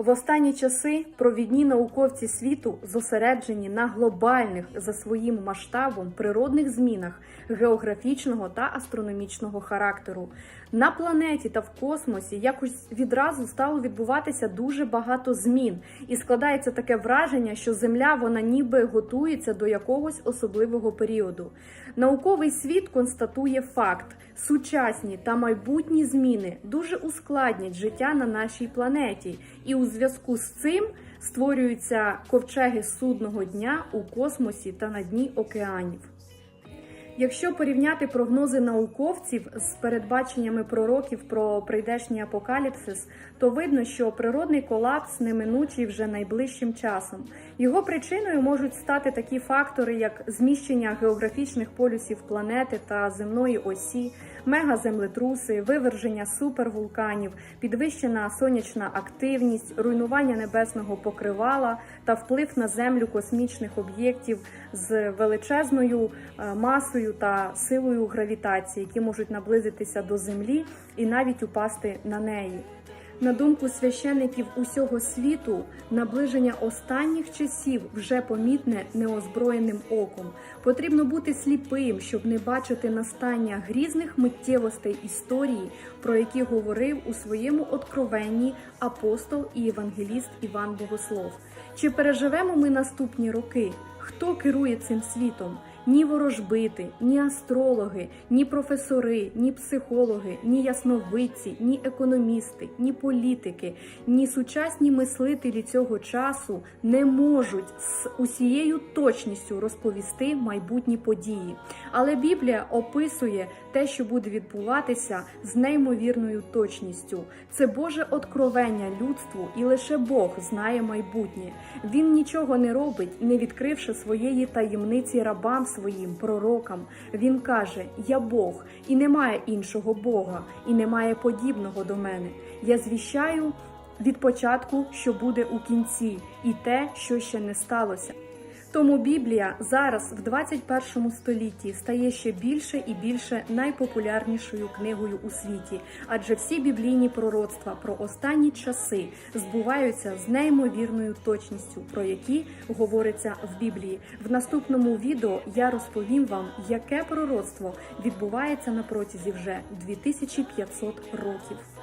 В останні часи провідні науковці світу зосереджені на глобальних за своїм масштабом природних змінах географічного та астрономічного характеру. На планеті та в космосі якось відразу стало відбуватися дуже багато змін, і складається таке враження, що Земля вона ніби готується до якогось особливого періоду. Науковий світ констатує факт: сучасні та майбутні зміни дуже ускладнять життя на нашій планеті, і у зв'язку з цим створюються ковчеги судного дня у космосі та на дні океанів. Якщо порівняти прогнози науковців з передбаченнями пророків про прийдешній апокаліпсис, то видно, що природний колапс неминучий вже найближчим часом. Його причиною можуть стати такі фактори, як зміщення географічних полюсів планети та земної осі, мегаземлетруси, виверження супервулканів, підвищена сонячна активність, руйнування небесного покривала та вплив на землю космічних об'єктів з величезною е, масою та силою гравітації, які можуть наблизитися до землі і навіть упасти на неї. На думку священників усього світу, наближення останніх часів вже помітне неозброєним оком. Потрібно бути сліпим, щоб не бачити настання грізних миттєвостей історії, про які говорив у своєму откровенні апостол і євангеліст Іван Богослов. Чи переживемо ми наступні роки? Хто керує цим світом? Ні ворожбити, ні астрологи, ні професори, ні психологи, ні ясновидці, ні економісти, ні політики, ні сучасні мислителі цього часу не можуть з усією точністю розповісти майбутні події. Але Біблія описує те, що буде відбуватися з неймовірною точністю. Це Боже откровення людству, і лише Бог знає майбутнє. Він нічого не робить, не відкривши своєї таємниці рабам своїм пророкам. Він каже: Я Бог, і немає іншого Бога, і немає подібного до мене. Я звіщаю від початку, що буде у кінці, і те, що ще не сталося. Тому Біблія зараз, в 21 столітті, стає ще більше і більше найпопулярнішою книгою у світі, адже всі біблійні пророцтва про останні часи збуваються з неймовірною точністю, про які говориться в Біблії. В наступному відео я розповім вам, яке пророцтво відбувається на протязі вже 2500 років.